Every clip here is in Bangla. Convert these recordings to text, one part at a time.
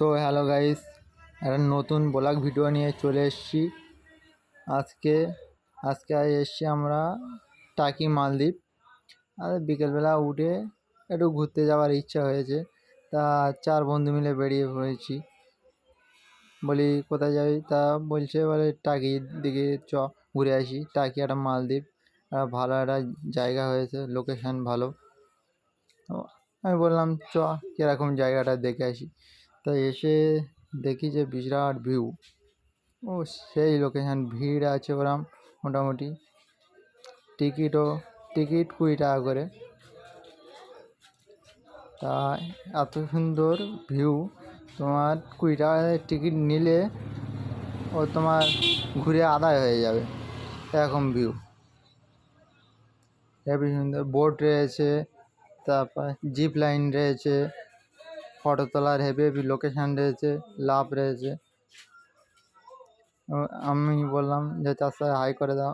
সো হ্যালো গাইস, একটা নতুন ব্লগ ভিডিও নিয়ে চলে এসেছি। আজকে আজকে এসেছি আমরা টাকি মালদ্বীপ। আর বিকেলবেলা উঠে একটু ঘুরতে যাওয়ার ইচ্ছা হয়েছে। তা চার বন্ধু মিলে বেরিয়ে পড়েছি। বলি, কোথায় যাবি? তা বলছে, বলে টাকির দিকে চ, ঘুরে আসি। টাকি একটা মালদ্বীপ। একটা ভালো একটা জায়গা হয়েছে লোকেশান ভালো। আমি বললাম, চ, কীরকম জায়গাটা দেখে আসি? তো এসে দেখি যে বিরাট ভিউ। ও, সেই লোকেশান ভিড় আছে ওরম, মোটামুটি। টিকিটও, টিকিট কুড়ি টাকা করে। তা এত সুন্দর ভিউ, তোমার কুড়ি টাকা টিকিট নিলে ও তোমার ঘুরে আদায় হয়ে যাবে, এরকম ভিউ। হেবি সুন্দর বোট রয়েছে, তারপর জিপ লাইন রয়েছে। ফটো তোলার হেভি হেভি লোকেশান রয়েছে, লাভ রয়েছে। আমি বললাম যে সাথে হাই করে দাও।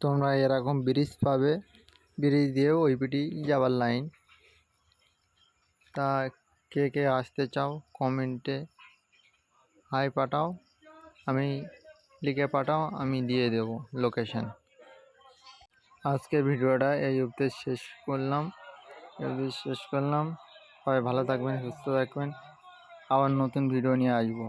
তোমরা এরকম ব্রিজ পাবে। ব্রিজ দিয়ে ওই পিটি যাবার লাইন তা কে কে আসতে চাও কমেন্টে হাই পাঠাও। আমি লিখে পাঠাও, আমি দিয়ে দেবো লোকেশান আজকের ভিডিওটা এই অবধি শেষ করলাম। এই অবধি শেষ করলাম। সবাই ভালো থাকবেন সুস্থ থাকবেন। আবার নতুন ভিডিও নিয়ে আসব।